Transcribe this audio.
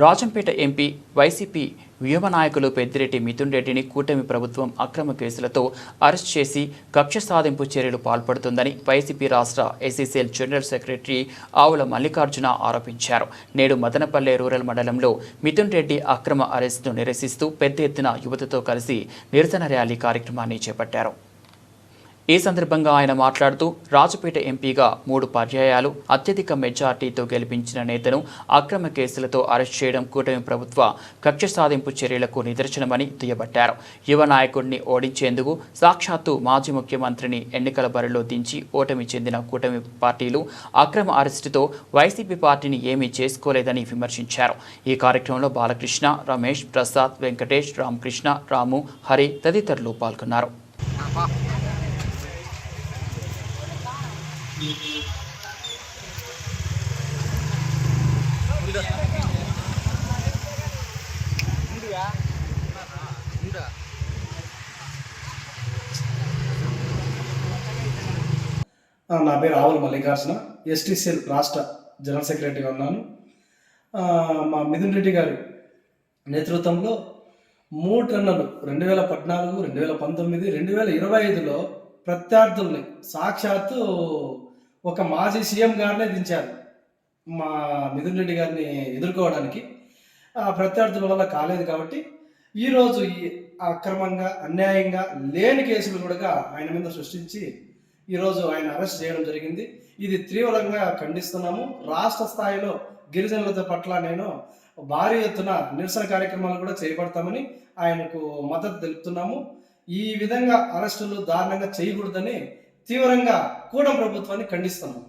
Rajampet MP YCP వ్యూహ నాయకులు పెద్దిరెడ్డి మిథున్ రెడ్డిని కూటమి ప్రభుత్వం అక్రమ కేసులతో అరెస్ట్ చేసి కక్ష సాధింపు చర్యలు పాల్పడుతుందని వైసీపీ రాష్ట్ర SCCL general secretary Avula Mallikarjuna ఆరోపించారు. నేడు మదనపల్లె రూరల్ మండలంలో మిథున్ రెడ్డి అక్రమ అరెస్టును నిరసిస్తూ పెద్ద ఎత్తున యువతతో కలిసి నిరసన ర్యాలీ కార్యక్రమాన్ని చేపట్టారు. ఈ సందర్భంగా ఆయన మాట్లాడుతూ రాజపేట ఎంపీగా మూడు పర్యాయాలు అత్యధిక మెజార్టీతో గెలిపించిన నేతను అక్రమ కేసులతో అరెస్ట్ చేయడం కూటమి ప్రభుత్వ కక్ష సాధింపు చర్యలకు నిదర్శనమని దుయ్యబట్టారు. యువ నాయకుడిని ఓడించేందుకు సాక్షాత్తు మాజీ ముఖ్యమంత్రిని ఎన్నికల బరిలో దించి ఓటమి చెందిన కూటమి పార్టీలు అక్రమ అరెస్టుతో వైసీపీ పార్టీని ఏమీ చేసుకోలేదని విమర్శించారు. ఈ కార్యక్రమంలో బాలకృష్ణ రమేష్ ప్రసాద్ వెంకటేష్ రామకృష్ణ రాము హరి తదితరులు పాల్గొన్నారు ఆ, నా పేరు ఆవుల మల్లికార్జున ఎస్టీసీఎల్ రాష్ట్ర జనరల్ సెక్రటరీగా ఉన్నాను. మా మిథున్ రెడ్డి గారి నేతృత్వంలో మూడు టన్నులు రెండు వేల పద్నాలుగు రెండు వేల పంతొమ్మిది రెండు వేల ఇరవై ఐదులో ప్రత్యర్థుల్ని. సాక్షాత్తు ఒక మాజీ సీఎం గారినే దించారు. మా మిథున్ రెడ్డి గారిని ఎదుర్కోవడానికి. ఆ ప్రత్యర్థుల వల్ల కాలేదు కాబట్టి ఈరోజు ఈ అక్రమంగా అన్యాయంగా లేని కేసులు కూడా ఆయన మీద సృష్టించి ఈరోజు ఆయన అరెస్ట్ చేయడం జరిగింది. ఇది తీవ్రంగా ఖండిస్తున్నాము. రాష్ట్ర స్థాయిలో గిరిజనులతో పట్ల నేను భారీ ఎత్తున నిరసన కార్యక్రమాలు కూడా చేపడతామని ఆయనకు మద్దతు తెలుపుతున్నాము. ఈ విధంగా అరెస్టులు దారుణంగా చేయకూడదని తీవ్రంగా కూడం ప్రభుత్వాన్ని ఖండిస్తున్నాం.